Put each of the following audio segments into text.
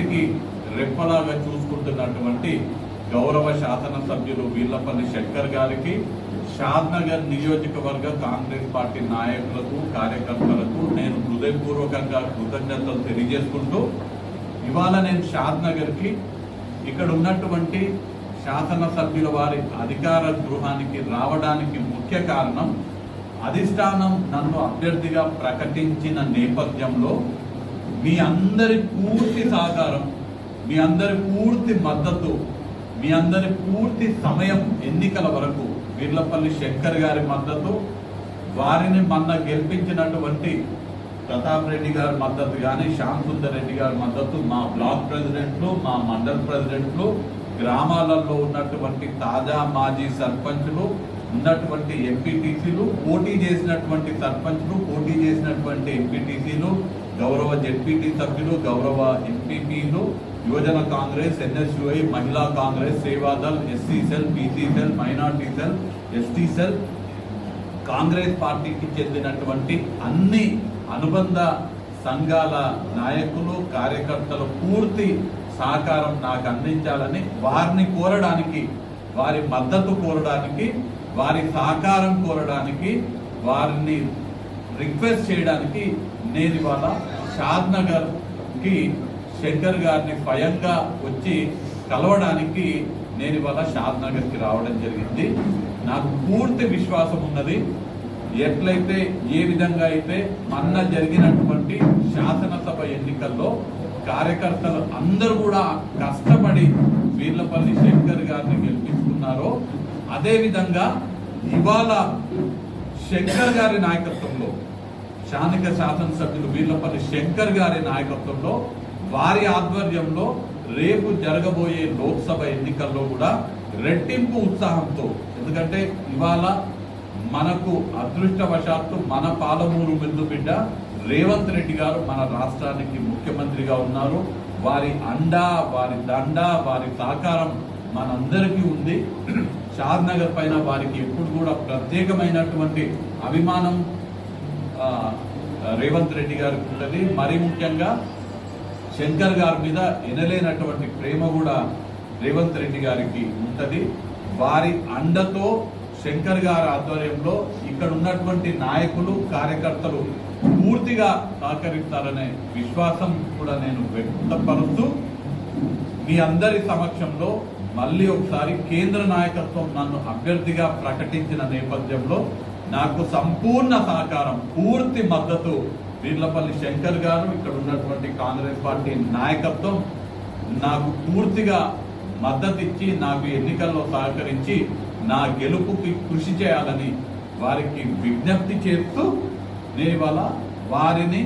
కంటికి రెప్పలాగా చూసుకుంటున్నటువంటి గౌరవ శాసనసభ్యులు వీర్లపల్లి శంకర్ గారికి షాద్నగర్ నియోజకవర్గ కాంగ్రెస్ పార్టీ నాయకులకు కార్యకర్తలకు నేను హృదయపూర్వకంగా కృతజ్ఞతలు తెలియజేసుకుంటూ ఇవాళ నేను షాద్నగర్కి ఇక్కడ ఉన్నటువంటి శాసనసభ్యుల వారి అధికార గృహానికి రావడానికి ముఖ్య కారణం అధిష్టానం నన్ను అభ్యర్థిగా ప్రకటించిన నేపథ్యంలో మీ అందరి పూర్తి సహకారం మీ అందరి పూర్తి మద్దతు మీ అందరి పూర్తి సమయం ఎన్నికల వరకు వీర్లపల్లి శంకర్ గారి మద్దతు వారిని మొన్న గెలిపించినటువంటి ప్రతాప్ రెడ్డి గారి మద్దతు కానీ శ్యామ్ సుందర్ రెడ్డి గారి మద్దతు మా బ్లాక్ ప్రెసిడెంట్లు మా మండల్ ప్రెసిడెంట్లు గ్రామాలలో ఉన్నటువంటి తాజా మాజీ సర్పంచులు ఉన్నటువంటి ఎంపీటీసీలు పోటీ చేసినటువంటి సర్పంచ్లు పోటీ చేసినటువంటి ఎంపీటీసీలు గౌరవ జెడ్పీటీ సభ్యులు గౌరవ ఎంపీపీలు యువజన కాంగ్రెస్ ఎన్ఎస్యుఐ మహిళా Congress Sevadal SC cell BC cell minority cell ST cell Congress పార్టీకి చెందినటువంటి అన్ని అనుబంధ సంఘాల నాయకులు కార్యకర్తలు పూర్తి సహకారం నాకు అందించాలని వారిని కోరడానికి వారి మద్దతు కోరడానికి వారి సహకారం కోరడానికి వారిని రిక్వెస్ట్ చేయడానికి నేను ఇవాళ షాద్నగర్కి శంకర్ గారిని స్వయంగా వచ్చి కలవడానికి నేను ఇవాళ షాద్నగర్కి రావడం జరిగింది. నాకు పూర్తి విశ్వాసం ఉన్నది. ఎట్లయితే ఏ విధంగా అయితే అన్న జరిగినటువంటి శాసనసభ ఎన్నికల్లో కార్యకర్తలు అందరూ కూడా కష్టపడి వీర్లపల్లి శంకర్ గారిని గెలిపించుకున్నారో అదేవిధంగా ఇవాళ శంకర్ గారి నాయకత్వంలో స్థానిక శాసనసభ్యులు వీర్లపల్లి శంకర్ గారి నాయకత్వంలో వారి ఆధ్వర్యంలో రేపు జరగబోయే లోక్సభ ఎన్నికల్లో కూడా రెట్టింపు ఉత్సాహంతో ఎందుకంటే ఇవాళ మనకు అదృష్టవశాత్తు మన పాలమూరు బిందు బిడ్డ రేవంత్ రెడ్డి గారు మన రాష్ట్రానికి ముఖ్యమంత్రిగా ఉన్నారు. వారి అండా వారి దండ వారి సహకారం మనందరికీ ఉంది. షాద్ నగర్ పైన వారికి ఎప్పుడు కూడా ప్రత్యేకమైనటువంటి అభిమానం రేవంత్ రెడ్డి గారికి ఉంటుంది మరీ ముఖ్యంగా శంకర్ గారి మీద ఎనలేనటువంటి ప్రేమ కూడా రేవంత్ రెడ్డి గారికి ఉంటుంది. వారి అండతో శంకర్ గారి ఆధ్వర్యంలో ఇక్కడ ఉన్నటువంటి నాయకులు కార్యకర్తలు పూర్తిగా సహకరిస్తారనే విశ్వాసం కూడా నేను వ్యక్తపరుస్తూ మీ అందరి సమక్షంలో మళ్ళీ ఒకసారి కేంద్ర నాయకత్వం నన్ను అభ్యర్థిగా ప్రకటించిన నేపథ్యంలో నాకు సంపూర్ణ సహకారం పూర్తి మద్దతు వీర్లపల్లి శంకర్ గారు ఇక్కడ ఉన్నటువంటి కాంగ్రెస్ పార్టీ నాయకత్వం నాకు పూర్తిగా మద్దతు ఇచ్చి నాకు ఎన్నికల్లో సహకరించి నా గెలుపుకి కృషి చేయాలని వారికి విజ్ఞప్తి చేస్తూ నేను ఇవాళ వారిని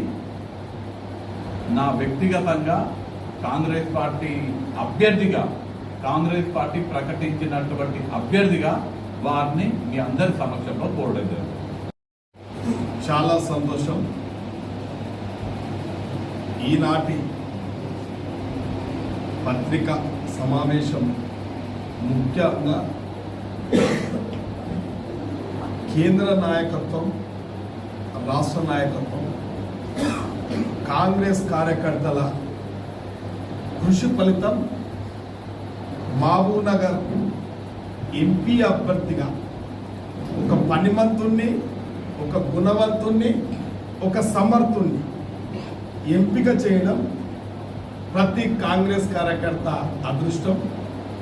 నా వ్యక్తిగతంగా కాంగ్రెస్ పార్టీ అభ్యర్థిగా కాంగ్రెస్ పార్టీ ప్రకటించినటువంటి అభ్యర్థిగా వారిని మీ అందరి సమక్షంలో కోరడం చాలా సంతోషం. ఈనాటి పత్రిక సమావేశం ముఖ్యంగా కేంద్ర నాయకత్వం రాష్ట్ర నాయకత్వం కాంగ్రెస్ కార్యకర్తల కృషి ఫలితం మహబూబ్నగర్ ఎంపీ అభ్యర్థిగా ఒక పనిమంతుణ్ణి ఒక గుణవంతుణ్ణి ఒక సమర్థుణ్ణి ఎంపిక చేయడం ప్రతి కాంగ్రెస్ కార్యకర్త అదృష్టం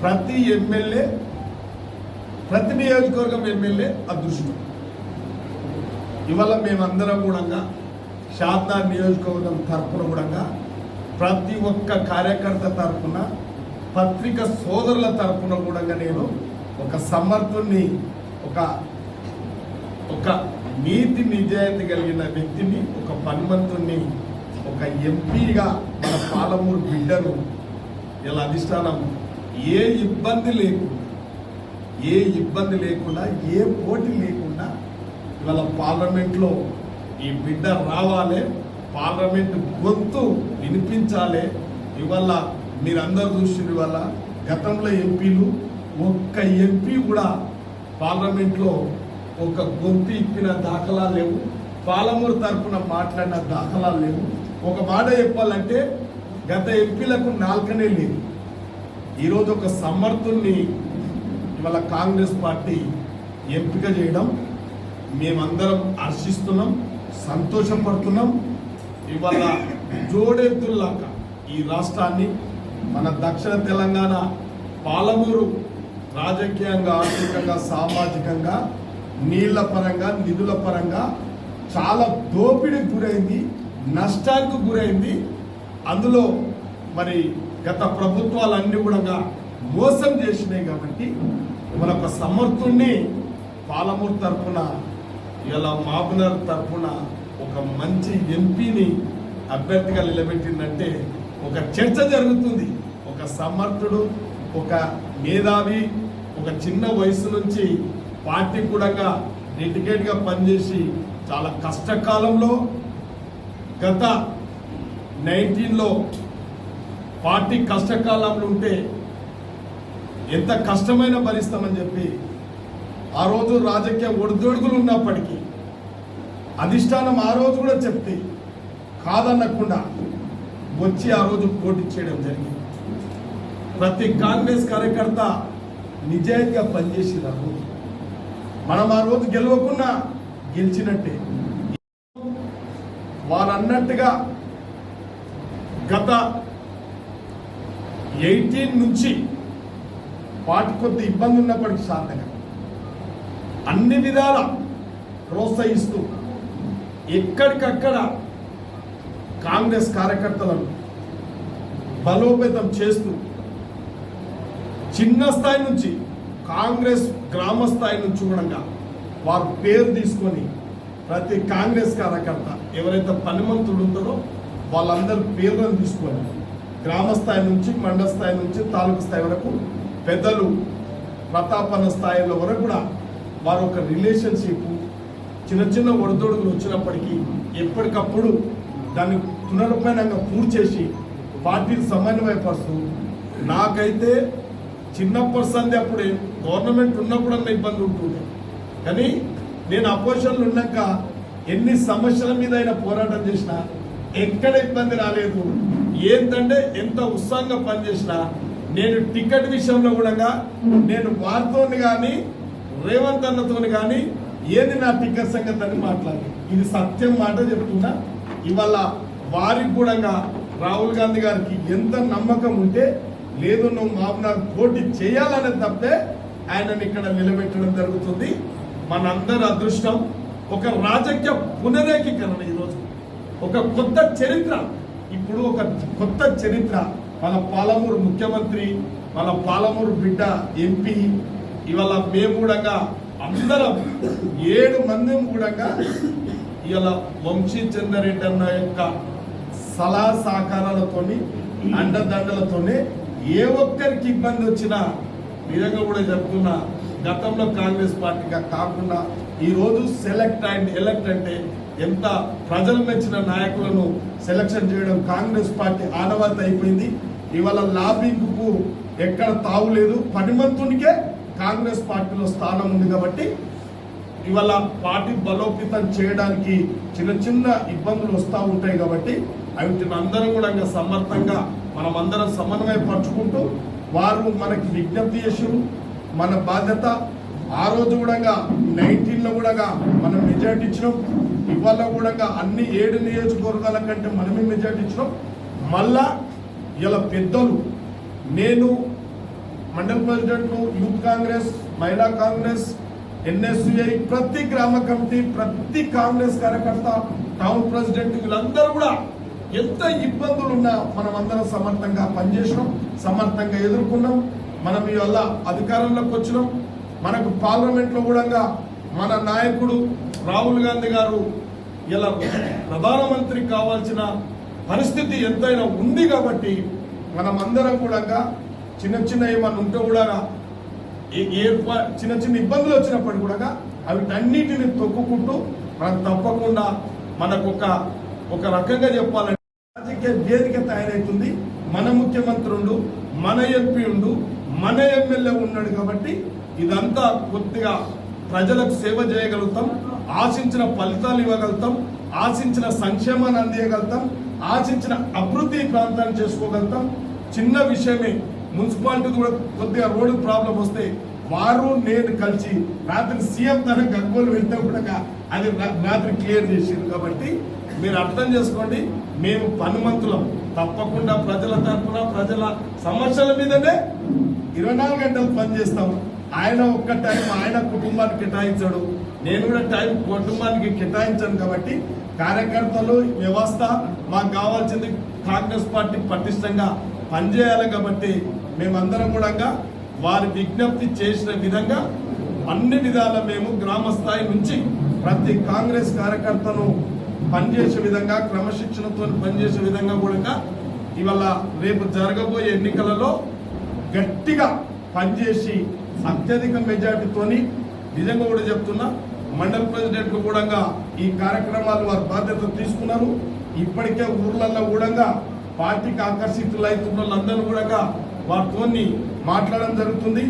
ప్రతి ఎమ్మెల్యే ప్రతి నియోజకవర్గం ఎమ్మెల్యే అదృష్టం. ఇవాళ మేమందరం కూడా శారదా నియోజకవర్గం తరఫున కూడా ప్రతి ఒక్క కార్యకర్త తరఫున పత్రిక సోదరుల తరఫున కూడా నేను ఒక సమర్థుణ్ణి ఒక ఒక నీతి నిజాయితీ కలిగిన వ్యక్తిని ఒక పనిమంతుణ్ణి ఒక ఎంపీగా మన పాలమూరు బిడ్డను ఇలా అధిష్టానం? ఏ ఇబ్బంది లేకుండా ఏ ఇబ్బంది లేకుండా ఏ పోటీ లేకుండా ఇవాళ పార్లమెంట్లో ఈ బిడ్డ రావాలి పార్లమెంట్ గొంతు వినిపించాలి. ఇవాళ మీరందరూ చూసిన ఇవాళ గతంలో ఎంపీలు ఒక్క ఎంపీ కూడా పార్లమెంట్లో ఒక గొంతు ఇప్పిన దాఖలా లేవు. పాలమూరు తరఫున మాట్లాడిన దాఖలాలు లేవు. ఒక మాట చెప్పాలంటే గత ఎంపీలకు నాలుకనే లేదు. ఈరోజు ఒక సమర్థుణ్ణి ఇవాళ కాంగ్రెస్ పార్టీ ఎంపిక చేయడం మేమందరం హర్షిస్తున్నాం సంతోషపడుతున్నాం ఇవాళ జోడెత్తుల్లాక ఈ రాష్ట్రాన్ని మన దక్షిణ తెలంగాణ పాలమూరు రాజకీయంగా ఆర్థికంగా సామాజికంగా నీళ్ళ పరంగా నిధుల పరంగా చాలా దోపిడీకి గురైంది నష్టానికి గురైంది. అందులో మరి గత ప్రభుత్వాలన్నీ కూడా మోసం చేసినాయి కాబట్టి మన ఒక సమర్థుణ్ణి పాలమూరు తరఫున ఇలా మాబునర్ తరఫున ఒక మంచి ఎంపీని అభ్యర్థిగా నిలబెట్టిందంటే ఒక చర్చ జరుగుతుంది. ఒక సమర్థుడు ఒక మేధావి ఒక చిన్న వయసు నుంచి పార్టీ కూడా డెడికేట్గా పనిచేసి చాలా కష్టకాలంలో గత నైన్టీన్లో పార్టీ కష్టకాలంలో ఉంటే ఎంత కష్టమైన భరిస్తామని చెప్పి ఆ రోజు రాజకీయ ఒడిదొడుగులు ఉన్నప్పటికీ అధిష్టానం ఆ రోజు కూడా చెప్తే కాదనకుండా వచ్చి ఆ రోజు పోటీ చేయడం జరిగింది. ప్రతి కాంగ్రెస్ కార్యకర్త నిజాయితీగా పనిచేసినారు. మనం ఆ రోజు గెలవకుండా గెలిచినట్టే. వారు అన్నట్టుగా గత ఎయిటీన్ నుంచి వాటి కొద్ది ఇబ్బంది ఉన్నప్పటికీ శాంతంగా అన్ని విధాల ప్రోత్సహిస్తూ ఎక్కడికక్కడ కాంగ్రెస్ కార్యకర్తలను బలోపేతం చేస్తూ చిన్న స్థాయి నుంచి కాంగ్రెస్ గ్రామ స్థాయి నుంచి కూడా వారు పేరు తీసుకొని ప్రతి కాంగ్రెస్ కార్యకర్త ఎవరైతే పనిమంతుడు ఉంటారో వాళ్ళందరి పేర్లను తీసుకొని గ్రామ స్థాయి నుంచి మండల స్థాయి నుంచి తాలూకు స్థాయి వరకు పెద్దలు ప్రతాపన స్థాయిలో వరకు కూడా వారు ఒక రిలేషన్షిప్ చిన్న చిన్న ఒడిదొడుగులు వచ్చినప్పటికీ ఎప్పటికప్పుడు దాన్ని పునరుపయనంగా పూర్తి చేసి పార్టీని సమన్వయపరుస్తూ నాకైతే చిన్నప్పటి సంది అప్పుడే గవర్నమెంట్ ఉన్నప్పుడన్నా ఇబ్బంది ఉంటుంది కానీ నేను అపోజిషన్లు ఉన్నాక ఎన్ని సమస్యల మీద అయినా పోరాటం చేసినా ఎక్కడ ఇబ్బంది రాలేదు. ఏంటంటే ఎంత ఉత్సాహంగా పనిచేసినా నేను టికెట్ విషయంలో కూడా నేను వారితో కానీ రేవంత్ అన్నతో కానీ ఏది నా టికెట్ సంగతి అని మాట్లాడి ఇది సత్యం మాట చెప్తున్నా. ఇవాళ వారికి కూడా రాహుల్ గాంధీ గారికి ఎంత నమ్మకం ఉంటే లేదు నువ్వు మామూలు పోటీ చేయాలనే తప్పే ఆయనను ఇక్కడ నిలబెట్టడం జరుగుతుంది. మనందరి అదృష్టం ఒక రాజకీయ పునరేకీకరణ ఈరోజు. ఒక కొత్త చరిత్ర. ఇప్పుడు ఒక కొత్త చరిత్ర. మన పాలమూరు ముఖ్యమంత్రి మన పాలమూరు బిడ్డ ఎంపీ ఇవాళ మేము కూడా అందరం ఏడు మంది కూడా ఇవాళ వంశీ చంద్రరెడ్డి అన్న యొక్క సలహా సహకారాలతోని అండదండలతోనే ఏ ఒక్కరికి ఇబ్బంది వచ్చినా నిజంగా కూడా చెప్తున్నా గతంలో కాంగ్రెస్ పార్టీగా కాకుండా ఈరోజు సెలెక్ట్ అండ్ ఎలక్ట్ అంటే ఎంత ప్రజలు మెచ్చిన నాయకులను సెలక్షన్ చేయడం కాంగ్రెస్ పార్టీ ఆనవాతి అయిపోయింది. ఇవాళ లాబింగ్కు ఎక్కడ తావులేదు పనిమంతునికే కాంగ్రెస్ పార్టీలో స్థానం ఉంది కాబట్టి ఇవాళ పార్టీ బలోపేతం చేయడానికి చిన్న చిన్న ఇబ్బందులు వస్తూ ఉంటాయి కాబట్టి వీటిని అందరూ కూడా ఇంకా సమర్థంగా మనం అందరం సమన్వయపరుచుకుంటూ వారు మనకి విజ్ఞప్తి చేసారు మన బాధ్యత ఆ రోజు కూడా నైన్టీన్లో కూడా మనం మెజార్టీ ఇచ్చినాం. ఇవాళ కూడా అన్ని ఏడు నియోజకవర్గాల కంటే మనమే మెజార్టీ ఇచ్చినాం. మళ్ళా ఇలా పెద్దలు నేను మండల ప్రెసిడెంట్ యూత్ కాంగ్రెస్ మహిళా కాంగ్రెస్ ఎన్ఎస్యుఐ ప్రతి గ్రామ కమిటీ ప్రతి కాంగ్రెస్ కార్యకర్త టౌన్ ప్రెసిడెంట్ వీళ్ళందరూ కూడా ఎంత ఇబ్బందులు ఉన్నా మనం అందరం సమర్థంగా పనిచేసినాం సమర్థంగా ఎదుర్కొన్నాం మనం ఇవల్ల అధికారంలోకి వచ్చినాం. మనకు పార్లమెంట్లో కూడా మన నాయకుడు రాహుల్ గాంధీ గారు ఇలా ప్రధానమంత్రి కావాల్సిన పరిస్థితి ఎంతైనా ఉంది కాబట్టి మనం అందరం కూడా చిన్న చిన్న ఏమన్నా ఉంటే కూడా ఏ చిన్న చిన్న ఇబ్బందులు వచ్చినప్పటికీ కూడా అన్నిటిని తొక్కుకుంటూ మనం తప్పకుండా మనకు ఒక ఒక రకంగా చెప్పాలంటే రాజకీయ వేదిక తయారవుతుంది మన ముఖ్యమంత్రి ఉండు మన ఎంపీ ఉండు మన ఎమ్మెల్యే ఉన్నాడు కాబట్టి ఇదంతా కొద్దిగా ప్రజలకు సేవ చేయగలుగుతాం ఆశించిన ఫలితాలు ఇవ్వగలుగుతాం ఆశించిన సంక్షేమాన్ని అందియగలుగుతాం ఆశించిన అభివృద్ధి ప్రాంతాన్ని చేసుకోగలుగుతాం. చిన్న విషయమే మున్సిపాలిటీ కూడా కొద్దిగా రోడ్డు ప్రాబ్లం వస్తే వారు నేను కలిసి రాత్రి సీఎం తన గగ్గోలు వెళ్తే కూడా అది రాత్రి క్లియర్ చేసింది కాబట్టి మీరు అర్థం చేసుకోండి మేము పనిమంతులం. తప్పకుండా ప్రజల తరఫున ప్రజల సమస్యల మీదనే ఇరవై నాలుగు గంటలు పనిచేస్తాము. ఆయన ఒక్క టైం ఆయన కుటుంబానికి కేటాయించాడు. నేను కూడా టైం కుటుంబానికి కేటాయించాను కాబట్టి కార్యకర్తలు వ్యవస్థ మాకు కావాల్సింది కాంగ్రెస్ పార్టీ పటిష్టంగా పనిచేయాలి కాబట్టి మేమందరం కూడా వారి విజ్ఞప్తి చేసిన విధంగా అన్ని విధాల మేము గ్రామ స్థాయి నుంచి ప్రతి కాంగ్రెస్ కార్యకర్తను పనిచేసే విధంగా క్రమశిక్షణతో పనిచేసే విధంగా కూడా ఇవాళ రేపు జరగబోయే ఎన్నికలలో గట్టిగా పనిచేసి అత్యధిక మెజార్టీతోని నిజంగా కూడా చెప్తున్నా మండల ప్రెసిడెంట్లు కూడా ఈ కార్యక్రమాలు వారి బాధ్యత తీసుకున్నారు. ఇప్పటికే ఊర్లలో కూడా పార్టీకి ఆకర్షితులు అవుతున్న వాళ్ళందరూ కూడా వారితో మాట్లాడడం జరుగుతుంది.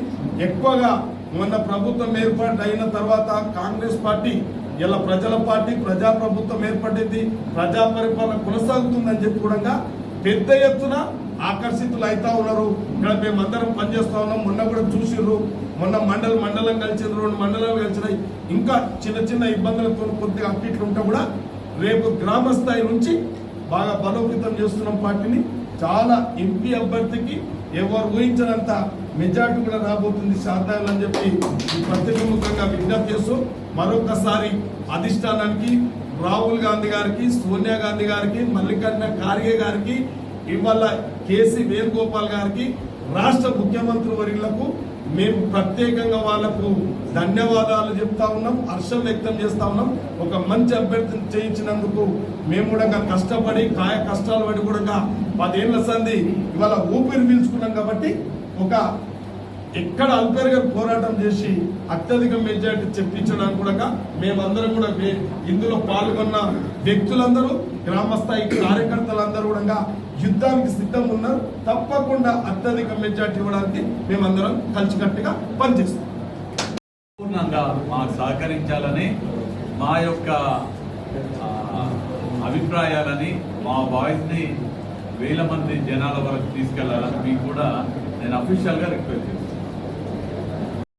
ఎక్కువగా మొన్న ప్రభుత్వం ఏర్పాటు అయిన తర్వాత కాంగ్రెస్ పార్టీ ఇలా ప్రజల పార్టీ ప్రజా ప్రభుత్వం ఏర్పడింది. ప్రజా పరిపాలన కొనసాగుతుందని చెప్పి కూడా పెద్ద ఎత్తున ఆకర్షితులు అవుతా ఉన్నారు. ఇక్కడ మేమందరం పనిచేస్తా ఉన్నాం. మొన్న కూడా చూసిర్రు. మొన్న మండల మండలం కలిసిండ్రు రెండు మండలాలు కలిసినాయి. ఇంకా చిన్న చిన్న ఇబ్బందులతో కొద్దిగా అప్డేట్లు ఉంటే కూడా రేపు గ్రామ స్థాయి నుంచి బాగా బలోపేతం చేస్తున్నాం పార్టీని చాలా ఎంపీ అభ్యర్థికి ఎవరు ఊహించినంత మెజార్టీ కూడా రాబోతుంది శాతాలు అని చెప్పి ఈ ప్రతిముఖంగా విజ్ఞప్తి చేస్తూ మరొకసారి అధిష్టానానికి రాహుల్ గాంధీ గారికి సోనియా గాంధీ గారికి మల్లికార్జున ఖార్గే గారికి ఇవాళ కేసీ వేణుగోపాల్ గారికి రాష్ట్ర ముఖ్యమంత్రి వర్యులకు మేము ప్రత్యేకంగా వాళ్ళకు ధన్యవాదాలు చెప్తా ఉన్నాం హర్షం వ్యక్తం చేస్తా ఉన్నాం. ఒక మంచి అభ్యర్థిని చేయించినందుకు మేము కూడా కష్టపడి కాయ కష్టాలు పడి కూడా పదేళ్ళ సంది ఇవాళ ఊపిరి పీల్చుకున్నాం కాబట్టి ఒక ఎక్కడ అల్పేర్ గారు పోరాటం చేసి అత్యధిక మెజార్టీ చెప్పించడానికి కూడా మేమందరం కూడా వే- ఇందులో పాల్గొన్న వ్యక్తులందరూ గ్రామస్థాయి కార్యకర్తలందరూ కూడా యుద్ధానికి సిద్ధం ఉన్నారు. తప్పకుండా అత్యధిక మెజార్టీ ఇవ్వడానికి మేమందరం కలిసికట్టుగా పనిచేస్తాం. పూర్ణంగా మాకు సహకరించాలని మా యొక్క అభిప్రాయాలని మా వాయిస్ని వేల మంది జనాల వరకు తీసుకెళ్ళాలని మీకు కూడా నేను అఫీషియల్గా రిక్వెస్ట్ చేస్తాను